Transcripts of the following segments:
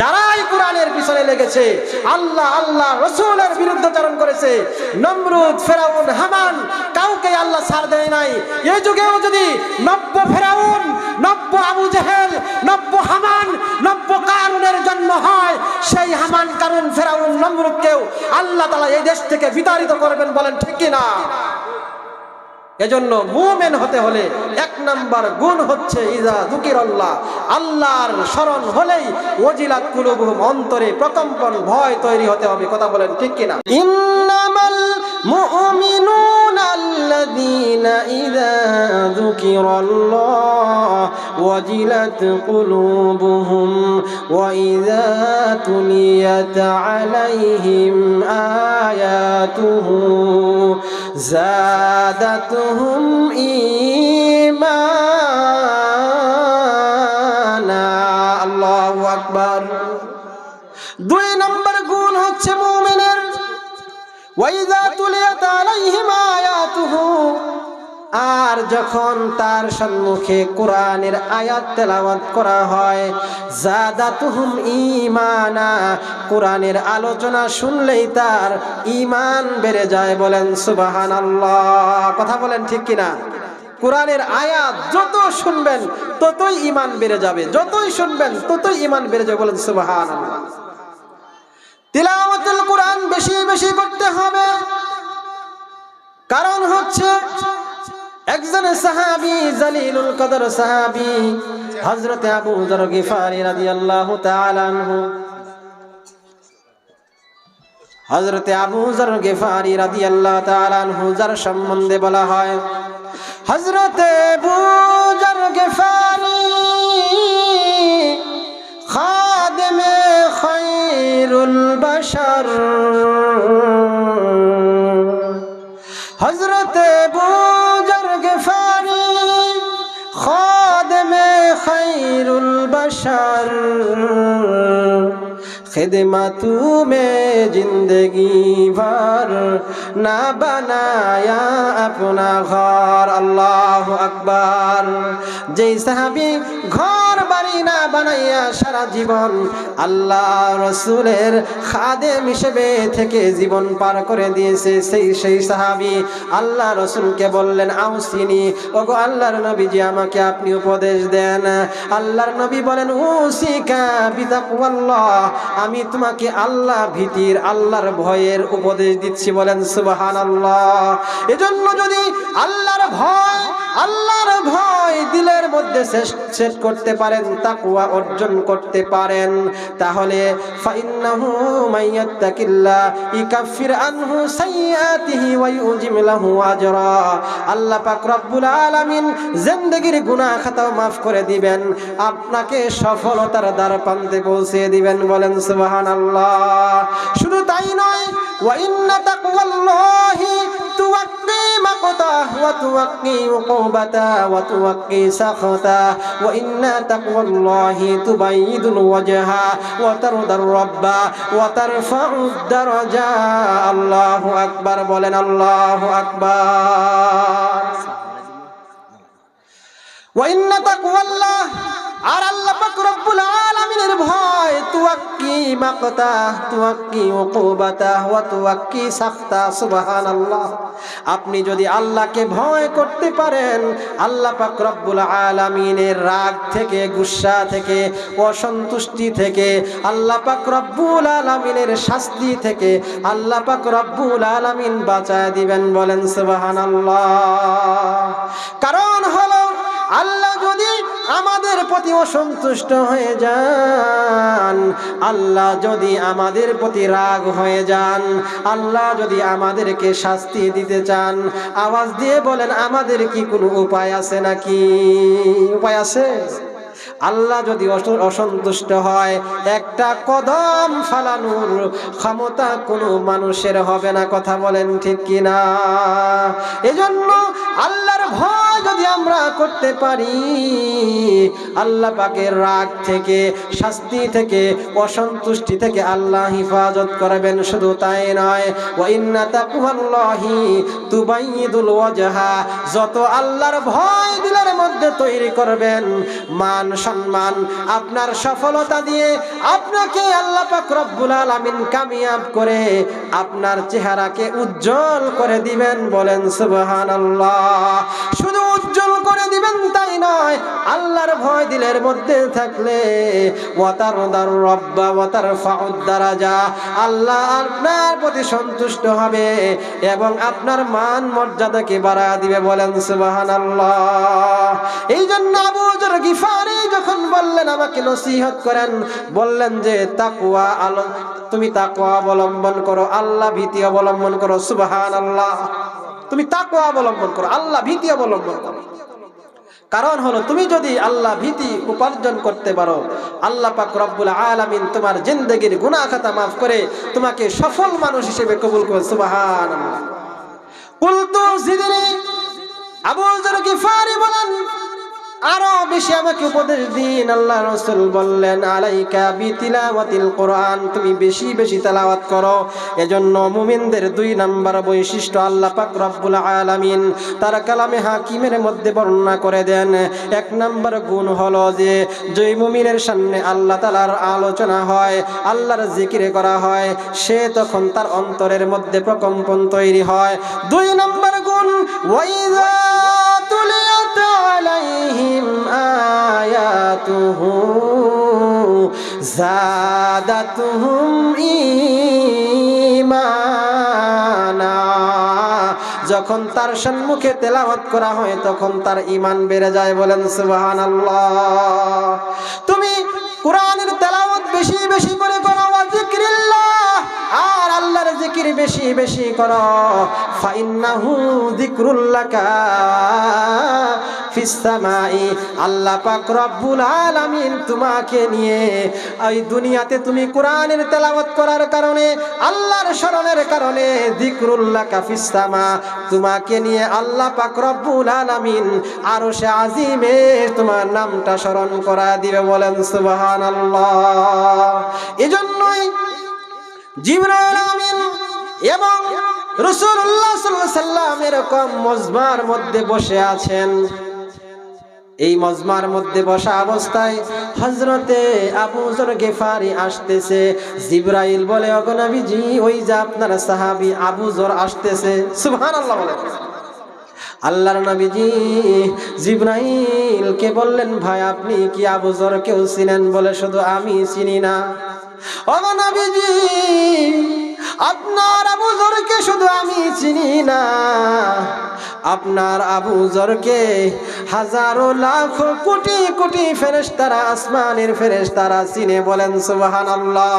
যারাই কোরআনের পিছনে লেগেছে, আল্লাহ আল্লাহ, রসুলের বিরুদ্ধাচরণ করেছে। নমরুদ, ফেরাউন, হামান, কাউকে আল্লাহ ছাড় দেয় নাই। এই যুগেও যদি নব্য ফেরাউন, নব্য আবু জেহেল, নব্য হামান, নব্য কারুনের জন্ম হয়, সেই হামান, কারুন, ফেরাউন, নমরুদকেও আল্লাহ তালা এই দেশ থেকে বিতাড়িত করবেন বলেন ঠিক কিনা? এজন্য মুমেন হতে হলে এক নাম্বার গুণ হচ্ছে ইজা জুকির আল্লাহ আল্লাহর স্মরণ হলেই ওজিলাত কুলুবুহুম, অন্তরে প্রকম্পন, ভয় তৈরি হতে হবে। কথা বলেন ঠিক কিনা? ইন্নামাল মুমিনুনা আল্লাযীনা ইযা যুকিরাল্লাহ ওয়াজিলাত কুলুবুহুম ওয়া ইযা তুলিয়াত আলাইহিম আয়াতুহু زادتهم إيمانا الله أكبر দুই নম্বর গুণ হচ্ছে আর যখন তার সম্মুখে কোরআনের আয়াত তেলাওয়াত করা হয় জাদাতুহুম ঈমানা, কোরআনের আলোচনা শুনলেই তার ইমান বেড়ে যায় বলেন সুবহানাল্লাহ। কথা বলেন ঠিক কিনা? কোরআনের আয়াত যত শুনবেন, ততই ইমান বেড়ে যাবে, যতই শুনবেন, ততই ইমান বেড়ে যাবে বলেন সুবহানাল্লাহ। তিলাওয়াতুল কোরআন বেশি বেশি করতে হবে। কারণ হচ্ছে, একজন সাহাবি, জালিলুল কদর সাহাবি, হযরত আবু যর গিফারি রাদিয়াল্লাহু তাআলা আনহু, হযরত আবু যর গিফারি রাদিয়াল্লাহু তাআলা আনহু, যার সম্বন্ধে বলা হয়, হযরত আবু যর গিফারি খৈরুল বাসার হজরতে বুজর্গফারি খাদমে খৈরুল বাসার খেদমা তুমে জিন্দগি ভর, না বানায়া আপনা ঘর। আল্লাহ আকবার। যেই সাহাবি ঘর বাড়ি বানাইয়া সারা জীবন আল্লাহ রসুলের খাদেম হিসেবে থেকে জীবন পার করে দিয়েছে সেই সেই সাহাবি। আল্লাহ রসুলকে বললেন আউসিনি ওগো আল্লাহর নবীজি, আমাকে আপনি উপদেশ দেন। আল্লাহর নবী বলেন, উসিকা বিতাকুয়াল্লাহ, আমি তোমাকে আল্লাহ ভীতির, আল্লাহর ভয়ের উপদেশ দিচ্ছি। বলেন সুবাহান আল্লাহ এজন্য যদি আল্লাহর ভয় আল্লাহর ভয় দিলের মধ্যে সেট করতে পারেন তাকুয়া অর্জন করতে পারেন। তাহলে আল্লাহ খাতাও করে দিবেন। আপনাকে সফলতার দ্বার প্রান্তে পৌঁছে দিবেন বলেন সুবহানাল্লাহ। শুধু তাই নয় ওয়া তুওয়াক্কি সাখতা, ওয়া ইন্না তাকওয়াল্লাহি তুবাইদুল ওয়াজহা, ওয়া তারদার রাব্বা, ওয়া তারফাউদ দারাজা। আল্লাহু আকবার, বলেন আল্লাহু আকবার। ওয়াইন্না তাকওয়াল্লাহ আর আল্লাহ পাক রব্বুল আলামিনের ভয়, তুয়াক্কি মাকতা তুয়াক্কি উকুবাতা ওয়া তুয়াক্কি সাখতা সুবহানাল্লাহ। আপনি যদি আল্লাহকে ভয় করতে পারেন, আল্লাহ পাক রব্বুল আলামিনের রাগ থেকে, গুসা থেকে, অসন্তুষ্টি থেকে, আল্লাহ পাক রব্বুল আলামিনের শাস্তি থেকে আল্লাহ পাক রব্বুল আলামিন বাঁচায় দিবেন বলেন সুবহানাল্লাহ। কারণ হলো, আল্লাহ যদি আমাদের প্রতি অসন্তুষ্ট হয়ে যান। আল্লাহ যদি আমাদের প্রতি রাগ হয়ে যান, আল্লাহ যদি আমাদেরকে শাস্তি দিতে চান, আওয়াজ দিয়ে বলেন, আমাদের কি কোনো উপায় আছে নাকি? উপায় আছে? আল্লাহ যদি অসন্তুষ্ট হয়, একটা কদম ফালানোর ক্ষমতা কোনো মানুষের হবে না, কথা বলেন ঠিক কিনা? এজন্য আল্লাহর ভয় যদি আমরা করতে পারি, আল্লাহ পাকের রাগ থেকে, শাস্তি থেকে, অসন্তুষ্টি থেকে আল্লাহ হিফাজত করবেন, শুধু তাই নয় যত আল্লাহর ভয় দিলের মধ্যে তৈরি করবেন, মান সম্মান, আপনার সফলতা দিয়ে আপনাকে আল্লাহ পাক রব্বুল আলামিন কামিয়াব করে আপনার চেহারাকে উজ্জ্বল করে দিবেন, বলেন সুবহানাল্লাহ। শুধু উজ্জ্বল করে দিবেন, তাই নয়। আল্লাহর ভয় দিলের মধ্যে থাকলে রব্বা ওয়াতার ফাউদ দারাজা, আল্লাহ আপনার প্রতি সন্তুষ্ট হবে এবং আপনার মান মর্যাদাকে বাড়া দিবে বলেন, সুবহানাল্লাহ। এই জন্য আবু জর গিফারি যখন বললেন, আমাকে নসিহত করেন, বললেন যে, তাকওয়া আলো তুমি তাকওয়া অবলম্বন করো, আল্লাহ ভীতি অবলম্বন করো, সুবহানাল্লাহ। তুমি তাকে অবলম্বন করো, আল্লাহ ভীতি অবলম্বন করো। কারণ হলো, তুমি যদি আল্লাহ ভীতি উপার্জন করতে পারো, আল্লাহ পাক রব্বুল আলামিন তোমার জিন্দগির গুনাহ খাতা মাফ করে তোমাকে সফল মানুষ হিসেবে কবুল করে সুবাহান কুলতু জিদনি আবু যর গিফারি বলেন আরও বেশি আমাকে উপদেশ দিন। আল্লাহ রসুল বললেন, আলাইকা বিতিলাওয়াতিল কোরআন, তুমি বেশি বেশি তেলাওয়াত করো। এজন্য মুমিনদের দুই নাম্বার বৈশিষ্ট্য আল্লাহ পাক রব্বুল আলামিন তার কালামে হাকিমের মধ্যে বর্ণনা করে দেন। এক নাম্বার গুণ হলো যে, যেই মুমিনের সামনে আল্লাহ তালার আলোচনা হয়, আল্লাহর জিকিরে করা হয়, সে তখন তার অন্তরের মধ্যে প্রকম্পন তৈরি হয়। দুই নাম্বার গুণ তুলিয়াত آياته زادتهم إيمانا যখন তার সম্মুখে তেলাওয়াত করা হয়, তখন তার ইমান বেড়ে যায় বলেন সুবহানাল্লাহ। তুমি কোরআনের তেলাওয়াত বেশি বেশি বেশি বেশি করো। ফাইন্নাহু যিকরুল্লাকা ফিস সামাই। আল্লাহ পাক রব্বুল আলামিন তোমাকে নিয়ে এই দুনিয়াতে তুমি কোরআনের তেলাওয়াত করার কারণে, আল্লাহর স্মরণের কারণে যিকরুল্লাকা ফিস সামা, তোমাকে নিয়ে আল্লাহ পাক রব্বুল আলামিন আরশে আজিমে তোমার নামটা স্মরণ করা দিবে বলেন সুবহানাল্লাহ। এজন্যই জিবরাইল আমিন এবং সাল্লাল্লাহু সাল্লাম এরকম মজমার মধ্যে বসে আছেন। এই মজমার মধ্যে বসা অবস্থায় হজরতে আবু জর গেফারি আসতেছে। জিব্রাইল বলে অগনবীজি ওই যে আপনার সাহাবি আবু জর আসতেছে। সুবহানাল্লাহ বলে। আল্লাহর নবীজি জিব্রাইলকে বললেন, ভাই, আপনি কি আবু জর কেউ চিনেন বলে শুধু আমি চিনি না? অগনবীজি আপনার আবু জরকে শুধু আমি চিনি না। আপনার আবু জরকে হাজারো লাখ কোটি কোটি ফেরেশতারা, আসমানের ফেরেশতারা চিনে বলেন, সুবহানাল্লাহ।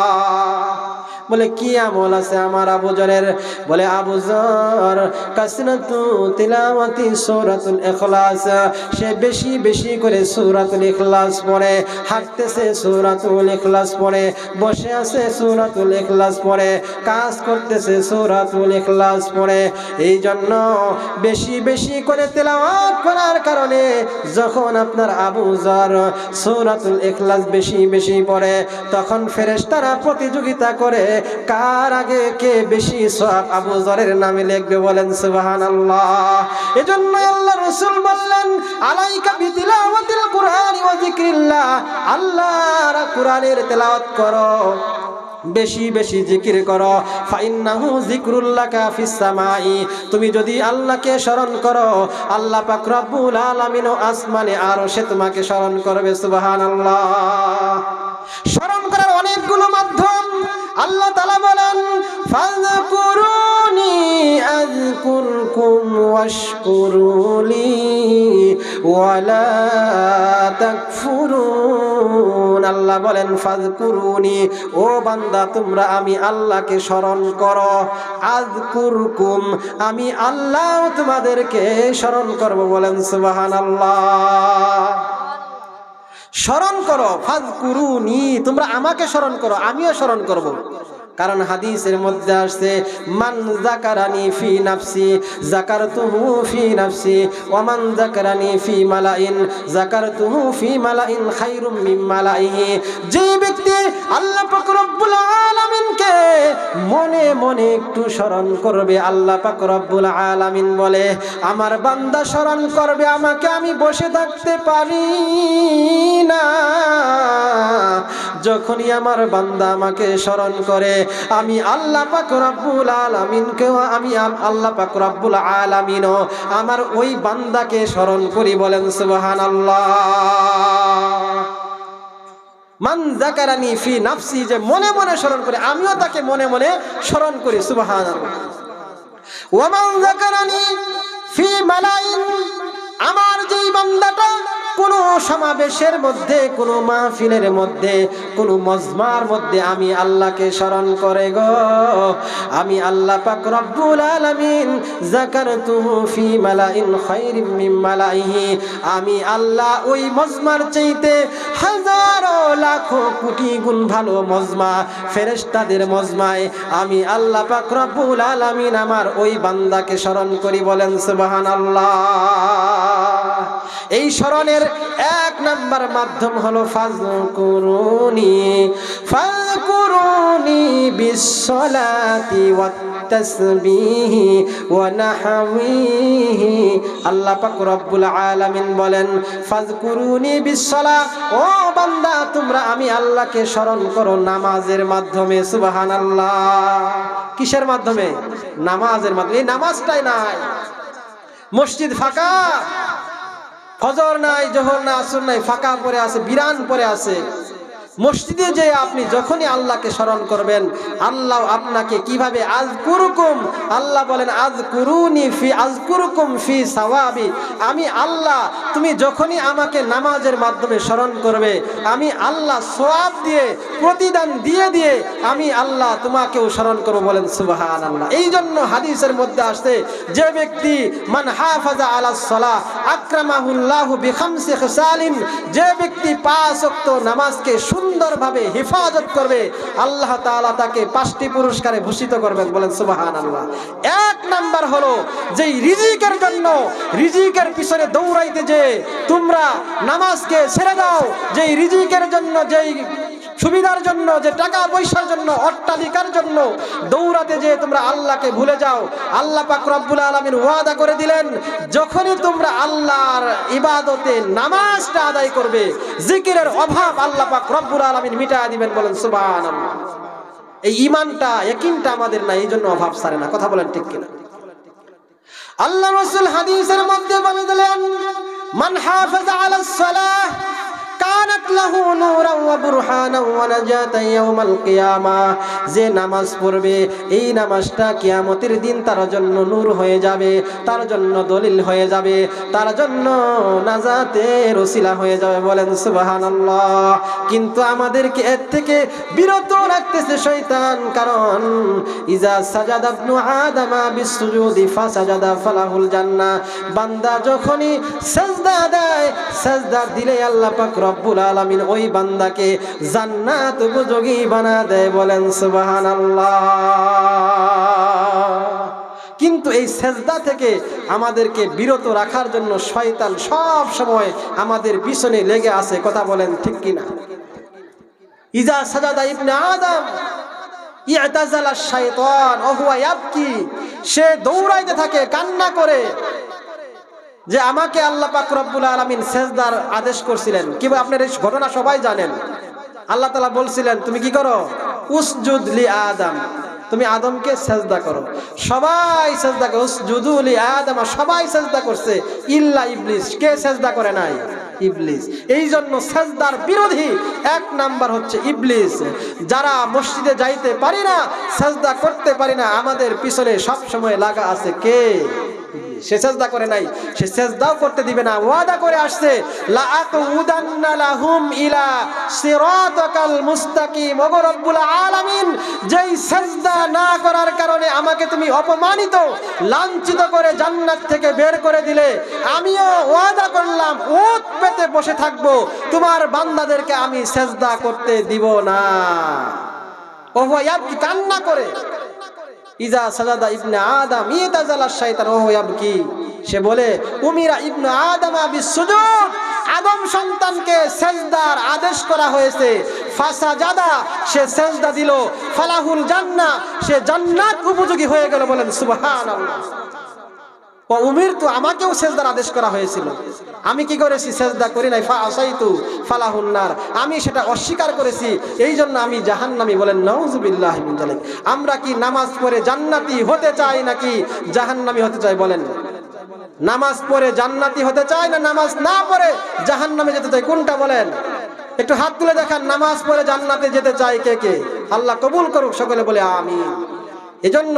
বলে, কি আমল আছে আমার আবু বলে, আবু জর, কাসরাতু তিলাওয়াতি সূরাতুল ইখলাস। সে বেশি বেশি করে সূরাতুল ইখলাস পড়ে, হাঁটতেছে সূরাতুল ইখলাস পড়ে, বসে আছে সূরাতুল ইখলাস পড়ে কাজ করতেছে সূরাতুল ইখলাস পড়ে। এই জন্য বেশি বেশি করে তেলাওয়াত করার কারণে যখন আপনার আবু জর সূরাতুল ইখলাস বেশি বেশি পড়ে, তখন ফেরেশতারা প্রতিযোগিতা করে কার আগে কে বেশি সব আবু জরের নামে লিখবে বলেন সুবহানাল্লাহ। এজন্য আল্লাহ রাসূল বললেন, আলাইকা বিতিলাওয়াতিল কুরআনি ওয়া যিকরিল্লাহ, আল্লাহর কুরআনের তেলাওয়াত করো। বেশি বেশি জিকির করো। ফাইন্নাহু যিকরুল্লাকা ফিস সামাই। তুমি যদি আল্লাহকে স্মরণ করো, আল্লাহ পাক রব্বুল আলামিন আসমানে আরও সে তোমাকে স্মরণ করবে, সুবহানাল্লাহ। স্মরণ করার অনেকগুলো মাধ্যম আল্লাহ তাআলা বলেন ফাযকুরুনি আযকুরকুম ওয়াশকুরুলি ওয়ালা তাকফুরুন আল্লাহ বলেন, ফাযকুরুনি, ও বান্দা, তোমরা আমি আল্লাহকে স্মরণ করো। আযকুরকুম, আমি আল্লাহ তোমাদেরকে স্মরণ করব। বলেন, সুবহানাল্লাহ। স্মরণ করো ফাজ কুরুনি তোমরা আমাকে স্মরণ করো, আমিও স্মরণ করব। কারণ হাদিসের মধ্যে আসছে, মান জাকারানি ফি নাফসি জাকারতুহু ফি নাফসি ওমান জাকারানি ফি মালাইন জাকারতুহু ফি মালাইন খায়রুম মিন মালাইহি। যে ব্যক্তি আল্লাহ পাক রব্বুল আলামিনকে মনে মনে একটু স্মরণ করবে, আল্লাহ পাক রব্বুল আলামিন বলে, আমার বান্দা স্মরণ করবে, আমাকে আমি বসে থাকতে পারি না। যখনই আমার বান্দা আমাকে স্মরণ করে আমি আল্লাহ পাক রব্বুল আমি আল্লাহ পাক রব্বুল আমার ওই বান্দাকে স্মরণ করি বলেন সুবহানাল্লাহ। মান ফি নাফসি, যে মনে মনে করে, আমিও তাকে মনে মনে স্মরণ করি জাকারানি ফি মালাইন, আমার যেই বান্দাটা কোন সমাবেশের মধ্যে, কোন মাহফিলের মধ্যে, কোন মজমার মধ্যে আমি আল্লাহকে স্মরণ করে গো। আমি আল্লাহ পাক রব্বুল আলামিন যাকারতুহু ফি মালাইন খায়রিম মিন মালাইহি। আমি আল্লাহ ওই মজমার চাইতে হাজারো লাখো কোটি গুণ ভালো মজমা, ফেরেশতাদের মজমায় আমি আল্লাহ পাক রব্বুল আলামিন আমার ওই বান্দাকে স্মরণ করি বলেন সুবহানাল্লাহ। এই স্মরণের এক নাম্বার মাধ্যম হলো ফাজকুরুনি বিসসালাতি ওয়াত তাসবিহি ওয়া নাহবিহি আল্লাহ পাক রব্বুল আলামিন বলেন, ফাজকুরুনি বিসসালা, ও বান্দা, তোমরা আমি আল্লাহকে স্মরণ করো নামাজের মাধ্যমে, সুবহানাল্লাহ। কিসের মাধ্যমে? নামাজের মাধ্যমে। এই নামাজটাই নাই। মসজিদ ফাঁকা। ফজর নাই জোহর না আসর নাই ফাঁকা পরে আছে বিরান পরে আছে। মসজিদে যে আপনি যখনই আল্লাহকে স্মরণ করবেন, আল্লাহ আপনাকে কীভাবে আজ কুরুকুম আল্লাহ বলেন আজ কুরুনি ফি আজ কুরুকুম ফি সাওয়াবি। আমি আল্লাহ, তুমি যখনই আমাকে নামাজের মাধ্যমে স্মরণ করবে, আমি আল্লাহ সোয়াব দিয়ে, প্রতিদান দিয়ে দিয়ে, আমি আল্লাহ তোমাকেও স্মরণ করব বলেন সুবাহান আল্লাহ এই জন্য হাদিসের মধ্যে আসছে, যে ব্যক্তি, মান হাফাজা আলা সলা, আকরামাহুল্লাহু বিখামসি খিসালিন, যে ব্যক্তি পাঁচ নামাজকে সুন্দরভাবে হেফাজত করবে, আল্লাহ তালা তাকে পাঁচটি পুরস্কারে ভূষিত করবেন, বলেন সুবাহান আল্লাহ এক নাম্বার হলো যেই রিজিকের জন্য, রিজিকের পিছনে দৌড়াইতে যে তোমরা নামাজকে ছেড়ে দাও, যেই রিজিকের জন্য যেই সুবিধার জন্য, যে টাকা পয়সার জন্য, অট্টালিকার জন্য দৌড়াতে যে তোমরা আল্লাহকে ভুলে যাও। আল্লাহ পাক রব্বুল আলামিন ওয়াদা করে দিলেন, যখনই তোমরা আল্লাহর ইবাদতে নামাজটা আদায় করবে, জিকিরের অভাব আল্লাহ পাক রব্বুল আলামিন মিটা দিবেন, বলেন সুবহানাল্লাহ। এই ইমানটা ইয়াকিনটা আমাদের না এই জন্য অভাব সারে না, কথা বলেন ঠিক কিনা? আল্লাহ রাসূল হাদিসের মধ্যে বলে দিলেন, মান হাফাজা সালাহ কানাত লাহু নূরান ওয়া বুরহানান ওয়া ইয়াউমাল কিয়ামা। যে নামাজ পড়বে, এই নামাজটা কিয়ামতের দিন তার জন্য নূর হয়ে যাবে, তার জন্য দলিল হয়ে যাবে, তার জন্য নাজাতের ওসিলা হয়ে যাবে বলেন সুবহানাল্লাহ। কিন্তু আমাদেরকে এর থেকে বিরত রাখতেছে শয়তান, কারণ ইজা সাজাদা ইবনু আদামা বিসুজুদি ফাসাজাদা ফালাহুল জান্নাহ। বান্দা যখনই সাজদা দেয়, সাজদা দিলে আল্লাহ পাক রব্বুল আলামিন ওই বান্দাকে জান্নাত উপযোগী বানা দেয় বলেন, সুবহানাল্লাহ। কিন্তু এই সেজদা থেকে আমাদেরকে বিরত রাখার জন্য শয়তান সব সময় আমাদের পিছনে লেগে আছে, কথা বলেন ঠিক কিনা? ইজা সাজাদা ইবনে আদম ইয়াতাজালা শাইতান ওয়া ইয়াবকি, সে দৌড়াইতে থাকে, কান্না করে। যে আমাকে আল্লাহ পাক রব্বুল আলামিন সেজদার আদেশ করছিলেন। কীভাবে আপনার এই ঘটনা সবাই জানেন? আল্লাহ তালা বলছিলেন, তুমি কি করো? উসজুদ লি আদম। তুমি আদমকে সেজদা করো। সবাই সেজদা করে, উসজুদু লি আদম। সবাই সেজদা করছে, ইল্লা ইবলিস। কে সেজদা করে নাই? ইবলিস। এই জন্য সেজদার বিরোধী এক নাম্বার হচ্ছে ইবলিস। যারা মসজিদে যাইতে পারি না, সেজদা করতে পারি না, আমাদের পিছনে সব সময় লাগা আছে কে? সে সেজদা করে নাই, সে সেজদাও করতে দিবে না, ওয়াদা করে আসছে ইলা যেই না করার কারণে আমাকে তুমি অপমানিত, লাঞ্ছিত করে জান্নাত থেকে বের করে দিলে, আমিও ওয়াদা করলাম পেতে বসে থাকব, তোমার বান্দাদেরকে আমি সেজদা করতে দিব না। ওহো কান্না করে। ইজা সাজাদা ইবনে আদম, ইতাজালা শাইতান, ওহো ইয়াবকি। সে বলে, উমিরা ইবনে আদম বিসুজুদ, আদম সন্তানকে সেজদার আদেশ করা হয়েছে। ফাসা সে সেজদা দিল। ফালাহুল জান্না সে জান্নাত উপযোগী হয়ে গেল বলেন, সুবহানাল্লাহ। উমির তো আমাকেও সেজদার আদেশ করা হয়েছিল। আমি কি করেছি? সেজদা করি নাই। ফা আসাইতু ফালাহুন্নার আমি সেটা অস্বীকার করেছি। এই জন্য আমি জাহান্নামি বলেন নাউজুবিল্লাহ জালিক আমরা কি নামাজ পড়ে জান্নাতি হতে চাই নাকি জাহান্নামি হতে চাই বলেন? নামাজ পড়ে জান্নাতি হতে চাই না নামাজ না পড়ে জাহান্নামে যেতে চাই? কোনটা বলেন? একটু হাত তুলে দেখান, নামাজ পড়ে জান্নাতে যেতে চাই কে কে? আল্লাহ কবুল করুক, সকলে বলে আমিন। এজন্য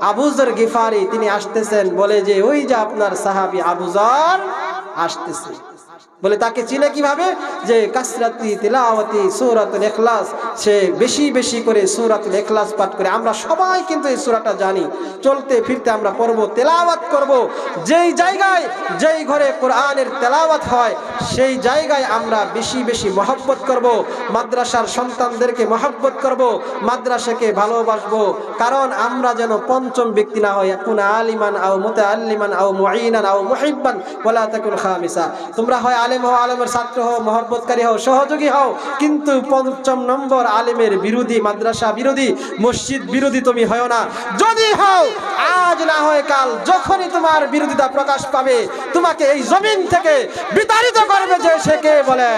আবুজর গিফারি তিনি আসতেছেন বলে যে ওই যে আপনার সাহাবি আবুজর আসতেছে। বলে তাকে চিনে কীভাবে? যে কাসরাতি তিলাওয়াতি, সূরাতুল ইখলাস। সে বেশি বেশি করে সূরাতুল ইখলাস পাঠ করে। আমরা সবাই কিন্তু এই সূরাটা জানি। চলতে ফিরতে আমরা পড়ব, তেলাওয়াত করব। যেই জায়গায় যেই ঘরে কোরআনের তেলাওয়াত হয়, সেই জায়গায় আমরা বেশি বেশি মহব্বত করব। মাদ্রাসার সন্তানদেরকে মহব্বত করব। মাদ্রাসাকে ভালোবাসবো। কারণ আমরা যেন পঞ্চম ব্যক্তি না হই। কোন আলিমান আও মুতাআল্লিমান আও মুঈনান আও মুহিব্বান। ওয়ালা তাকুন খামিসা। তোমরা হয় আলেম হও, আলেমের ছাত্র হও, মহব্বতকারী হও, সহযোগী হও। কিন্তু পঞ্চম নম্বর আলেমের বিরোধী, মাদ্রাসা বিরোধী, মসজিদ বিরোধী তুমি হয় না। যদি হও, আজ না হয় কাল যখনই তোমার বিরোধিতা প্রকাশ পাবে, তোমাকে এই জমিন থেকে বিতাড়িত করবে যে সে কে বলে?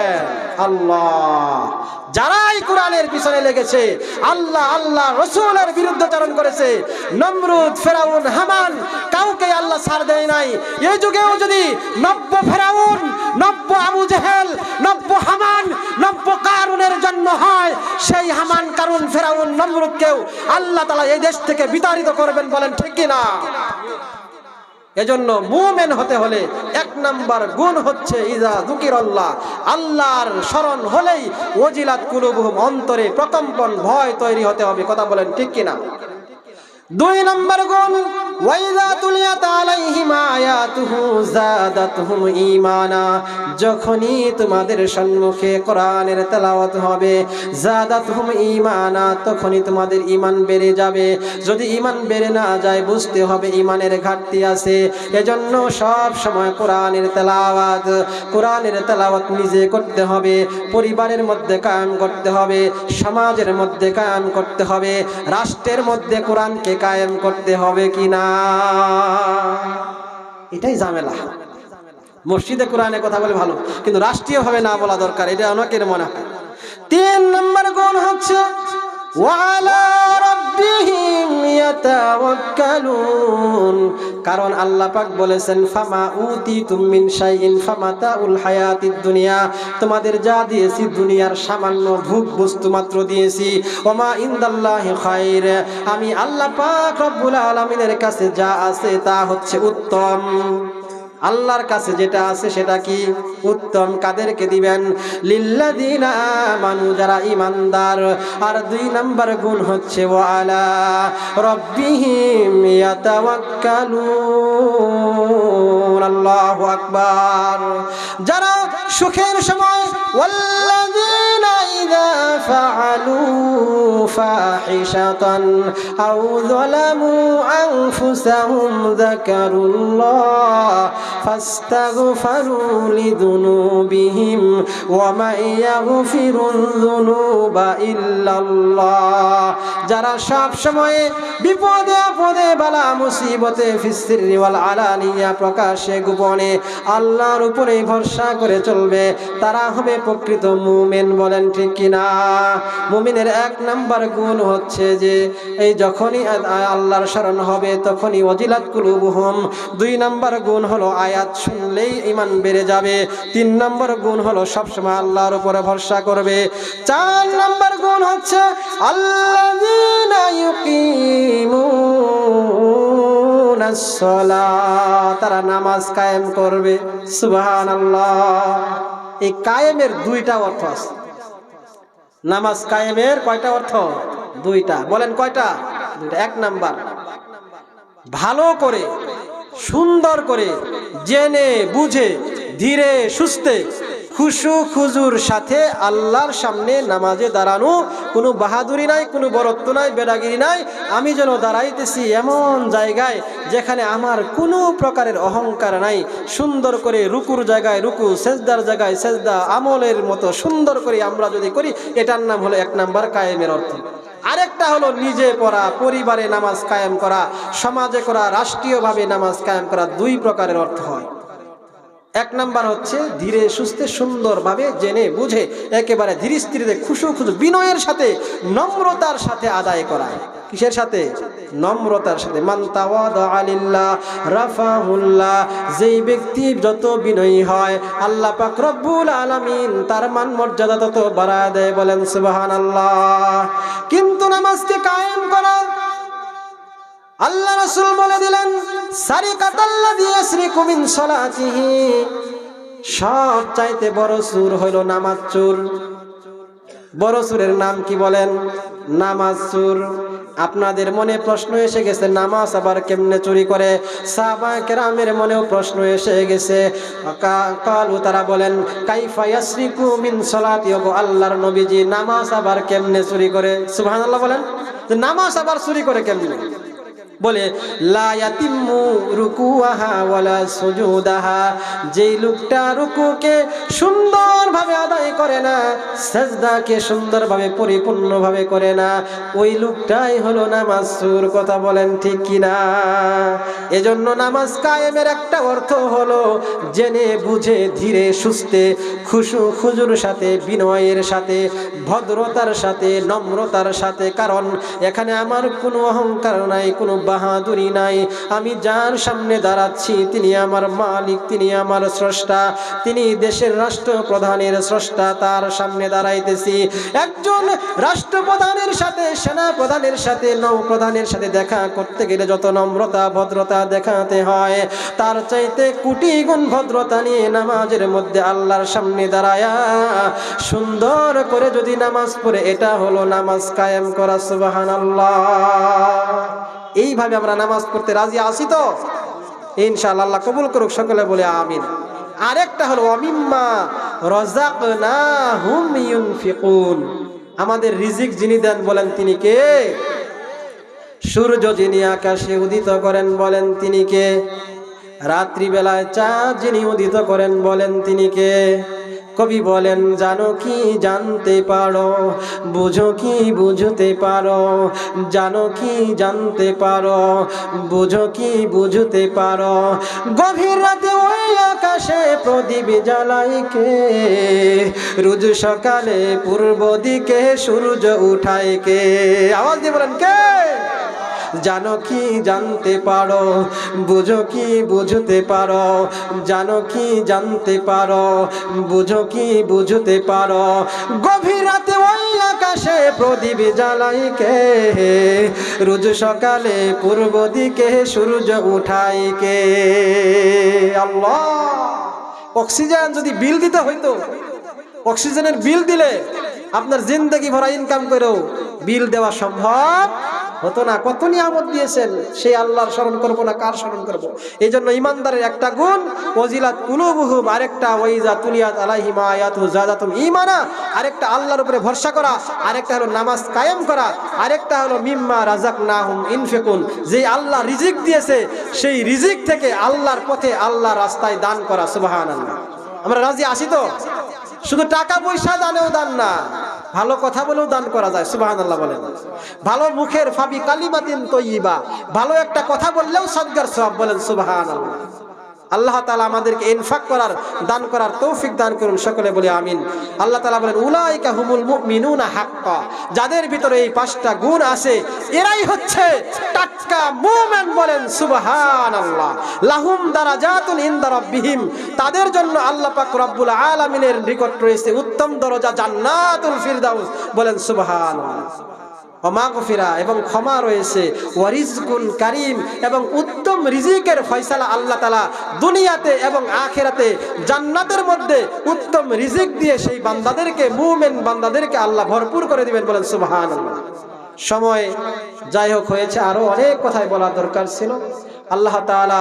আল্লাহ। যারাই কোরআনের পিছনে লেগেছে, আল্লাহ আল্লাহ রসুলের বিরুদ্ধাচরণ করেছে। নমরুদ, ফেরাউন, হামান, কাউকে আল্লাহ সার দেয় নাই। এই যুগেও যদি নব্য ফেরাউন, নব্য আবু জেহেল, নব্য হামান, নব্য কারুনের জন্ম হয়, সেই হামান, কারুন, ফেরাউন, নমরুদকেও আল্লাহ তালা এই দেশ থেকে বিতাড়িত করবেন বলেন ঠিক কিনা? এজন্য মুমেন হতে হলে এক নাম্বার গুণ হচ্ছে ইজা দুকির আল্লাহ আল্লাহর স্মরণ হলেই ওজিলাত কুলুবহুম, অন্তরে প্রকম্পন, ভয় তৈরি হতে হবে। কথা বলেন ঠিক কিনা? দুই নম্বর গুণ যখনই তোমাদের সম্মুখে কোরআনের তেলাওয়াত হবে, জাদাতুহুম ঈমানা, তখনই তোমাদের ঈমান বেড়ে যাবে। যদি ঈমান বেড়ে না যায়, বুঝতে হবে ঈমানের ঘাটতি আছে। এজন্য সব সময় কোরআনের তেলাওয়াত কোরআনের তেলাওয়াত নিজে করতে হবে, পরিবারের মধ্যে কায়েম করতে হবে, সমাজের মধ্যে কায়েম করতে হবে, রাষ্ট্রের মধ্যে কোরআনকে কায়েম করতে হবে কি না এটাই ঝামেলা। মসজিদে কোরআনে কথা বলে ভালো, কিন্তু রাষ্ট্রীয়ভাবে না বলা দরকার, এটা অনেকের মনে হয়। তিন নম্বর গুণ হচ্ছে ওয়ালা রাব্বিহিম ইয়াতাওয়াক্কালুন। কারণ আল্লাহ পাক বলেছেন, ফামা উতিতুম মিন শাইইন ফামাতাউল হায়াতিদ দুনিয়া। তোমাদের যা দিয়েছি দুনিয়ার সামান্য ভোগ বস্তু মাত্র দিয়েছি। ওমা ইনদাল্লাহি খায়র আমি আল্লাহ পাক রব্বুল আলামিনের কাছে যা আছে তা হচ্ছে উত্তম। আল্লাহর কাছে যেটা আছে সেটা কি? উত্তম। কাদেরকে দিবেন? লিল্লাদিনা মানু যারা ইমানদার আর দুই নাম্বার গুণ হচ্ছে, ওয়ালা রব্বিহিম ইয়াতাওয়াক্কালুন আল্লাহু আকবার। যারা সুখের সময়, ওয়াল্লাযিনা ইযা ফাআলু ফাহিশাতান আও যালামু আনফুসাহুম যাকারুল্লাহ। فاستغفروا لذنوبهم ومن يغفر الذنوب إلا الله যারা সব সময়ে বিপদে আপদে বালা মুসিবতে ফিসিরি ওয়াল আলানিয়া প্রকাশে গোপনে আল্লাহর উপরে ভরসা করে চলবে তারা হবে প্রকৃত মুমিন বলেন ঠিক কিনা মুমিনের এক নাম্বার গুণ হচ্ছে যে এই যখনই আল্লাহর শরণ হবে তখনই অজিলাত কুলুবুহুম দুই নাম্বার গুণ হলো আয়াত শুনলেই ইমান বেড়ে যাবে। তিন নম্বর গুণ হলো সবসময় আল্লাহর উপরে ভরসা করবে। চার নম্বর গুণ হচ্ছে সালাত, তারা নামাজ কায়েম করবে। সুবহানাল্লাহ। এই কায়েমের দুইটা অর্থ আছে। নামাজ কায়েমের কয়টা অর্থ? দুইটা। বলেন কয়টা? এক নাম্বার, ভালো করে, সুন্দর করে জেনে, বুঝে, ধীরে, সুস্থে। খুশু খুজুর সাথে আল্লাহর সামনে নামাজে দাঁড়ানো। কোনো বাহাদুরি নাই, কোনো বরত্ব নাই বেড়াগিরি নাই। আমি যেন দাঁড়াইতেছি এমন জায়গায় যেখানে আমার কোনো প্রকারের অহংকার নাই। সুন্দর করে রুকুর জায়গায় রুকু, সেজদার জায়গায় সেজদা, আমলের মতো সুন্দর করে আমরা যদি করি, এটার নাম হলো এক নাম্বার কায়েমের অর্থ। আরেকটা হলো নিজে পড়া, পরিবারে নামাজ কায়েম করা, সমাজে করা, রাষ্ট্রীয়ভাবে নামাজ কায়েম করা দুই প্রকারের অর্থ হয়। এক নাম্বার হচ্ছে ধীরে সুস্থে সুন্দরভাবে জেনে বুঝে, একেবারে ধীরে স্থিরে খুশু খুশু বিনয়ের সাথে, নম্রতার সাথে আদায় করা। কিসের সাথে? নম্রতার সাথে। আলিল্লাহ, রাফাহুল্লাহ, যেই ব্যক্তি যত বিনয়ী হয়, আল্লাহ পাক রব্বুল আলামিন তার মান মর্যাদা তত বাড়ায় দেয় বলেন সুবহানাল্লাহ। কিন্তু নামাজকে কায়েম করা, আল্লাহ রসুল বলে দিলেন সারি কাতাল্লা দিয়ে শ্রী কুমিন সলাচিহি সব চাইতে বড় সুর হইল নামাজ চুর। বড় সুরের নাম কি বলেন? নামাজ সুর। আপনাদের মনে প্রশ্ন এসে গেছে, নামাজ আবার কেমনে চুরি করে? সাহবা কেরামের মনেও প্রশ্ন এসে গেছে। কালু তারা বলেন, কাইফা ইয়াসরিকু মিন সলাতি, ওগো আল্লাহর নবীজি, নামাজ আবার কেমনে চুরি করে? সুবহানাল্লাহ বলেন নামাজ আবার চুরি করে কেমনে? বলে, লা ইয়াতিম্মু রুকুআহা ওয়ালা সুজুদাহা। যেই লোকটা রুকুকে সুন্দরভাবে আদায় করে না, সাজদাকে সুন্দরভাবে পরিপূর্ণভাবে করে না, ওই লোকটাই হলো নামাজ সুর কথা বলেন ঠিক কিনা এজন্য নামাজ কায়েমের একটা অর্থ হলো জেনে, বুঝে, ধীরে, সুস্থে, খুশু, খুজুর সাথে, বিনয়ের সাথে, ভদ্রতার সাথে, নম্রতার সাথে। কারণ এখানে আমার কোনো অহংকার নাই, কোনো বাহাদুরি নাই। আমি যার সামনে দাঁড়াচ্ছি, তিনি আমার মালিক, তিনি আমার স্রষ্টা, তিনি দেশের রাষ্ট্রপ্রধানের স্রষ্টা, তার সামনে দাঁড়াইতেছি। একজন রাষ্ট্রপ্রধানের সাথে সেনা প্রধানের সাথে নৌ প্রধানের সাথে দেখা করতে গেলে যত নম্রতা, ভদ্রতা দেখাতে হয়, তার চাইতে কোটি গুণ ভদ্রতা নিয়ে নামাজের মধ্যে আল্লাহর সামনে দাঁড়ায়া, সুন্দর করে যদি নামাজ পড়ে, এটা হলো নামাজ কায়েম করা সুবাহান এইভাবে আমরা নামাজ পড়তে রাজি আছি তো? ইনশাআল্লাহ আল্লাহ কবুল করুক সকলে বলে আমিন। আরেকটা হলো অমিম্মা রাযাকনাহুম ইউনফিকুন। আমাদের রিজিক যিনি দেন বলেন তিনি কে? সূর্য যিনি আকাশে উদিত করেন বলেন তিনি কে? রাত্রিবেলায় চাঁদ যিনি উদিত করেন বলেন তিনি কে? কবি বলেন, জানো কি জানতে পারো? বুঝো কি বুঝতে পারো? জানো কি জানতে পারো? বুঝো কি বুঝতে পারো? গভীর রাতে ওই আকাশে প্রদীপ জ্বালাই কে? রোজ সকালে পূর্ব দিকে সূর্য উঠায় কে? আওয়াজ দিয়ে বলেন, কে? জানো কি জানতে পারো? বুঝো কি বুঝতে পারো? জানো কি জানতে পারো? বুঝো কি বুঝতে পারো? গভীর রাতে ওই আকাশে প্রদীপ জ্বালাই কে? রোজ সকালে পূর্ব দিকে সূর্য উঠাই কে? আল্লাহ! অক্সিজেন যদি বিল দিতে হইতো, অক্সিজেনের বিল দিলে আপনার জিন্দগি ভরা ইনকাম করেও বিল দেওয়া সম্ভব হতো না, কত নিয়ামত দিয়েছেন? সেই আল্লাহর স্মরণ করব না কার স্মরণ করব? এই জন্য ইমানদারের একটা গুণ, ওজিলাত কুলুবুহুম আরেকটা ওয়াইজা তুলিয়াত আলাইহিম আয়াতু জাদাতুম ঈমানা, আরেকটা আল্লাহর উপরে ভরসা করা, আরেকটা হলো নামাজ কায়েম করা, আরেকটা হলো মিম্মা রাযাকনাহুম ইনফেকুন। যে আল্লাহ রিজিক দিয়েছে, সেই রিজিক থেকে আল্লাহর পথে আল্লাহ রাস্তায় দান করা, সুবহানাল্লাহ। আমরা রাজি আছি তো? শুধু টাকা পয়সা দানেও দান না। ভালো কথা বলেও দান করা যায় সুবাহ আল্লাহ বলেন। ভালো মুখের ফাবি কালিমাতিন তৈবা ভালো একটা কথা বললেও সদ্গার সব বলেন সুবাহ আল্লাহ আল্লাহ তালা আমাদেরকে ইনফাক করার, দান করার তৌফিক দান করুন, সকলে বলে আমিন। আল্লাহ তালা বলেন, উলাইকা হুমুল মুমিনুনা হাক্কা। যাদের ভিতরে এই পাঁচটা গুণ আছে, এরাই হচ্ছে টাটকা মুমিন বলেন, সুবহানাল্লাহ। লাহুম দারাজাতুন ইনদা রাব্বিহিম। তাদের জন্য আল্লাহ পাক রব্বুল আলামিনের নিকট রয়েছে উত্তম দরজা জান্নাতুল ফিরদাউস বলেন, সুবহানাল্লাহ। অমাগফিরা এবং ক্ষমা রয়েছে। ওয়ারিজকুন কারিম এবং উত্তম রিজিকের ফয়সালা আল্লাহ তালা দুনিয়াতে এবং আখেরাতে জান্নাতের মধ্যে উত্তম রিজিক দিয়ে সেই বান্দাদেরকে, মুমেন বান্দাদেরকে আল্লাহ ভরপুর করে দিবেন বলেন সুবহান সময় যাই হোক, হয়েছে আরও অনেক কথাই বলা দরকার ছিল। আল্লাহ তাআলা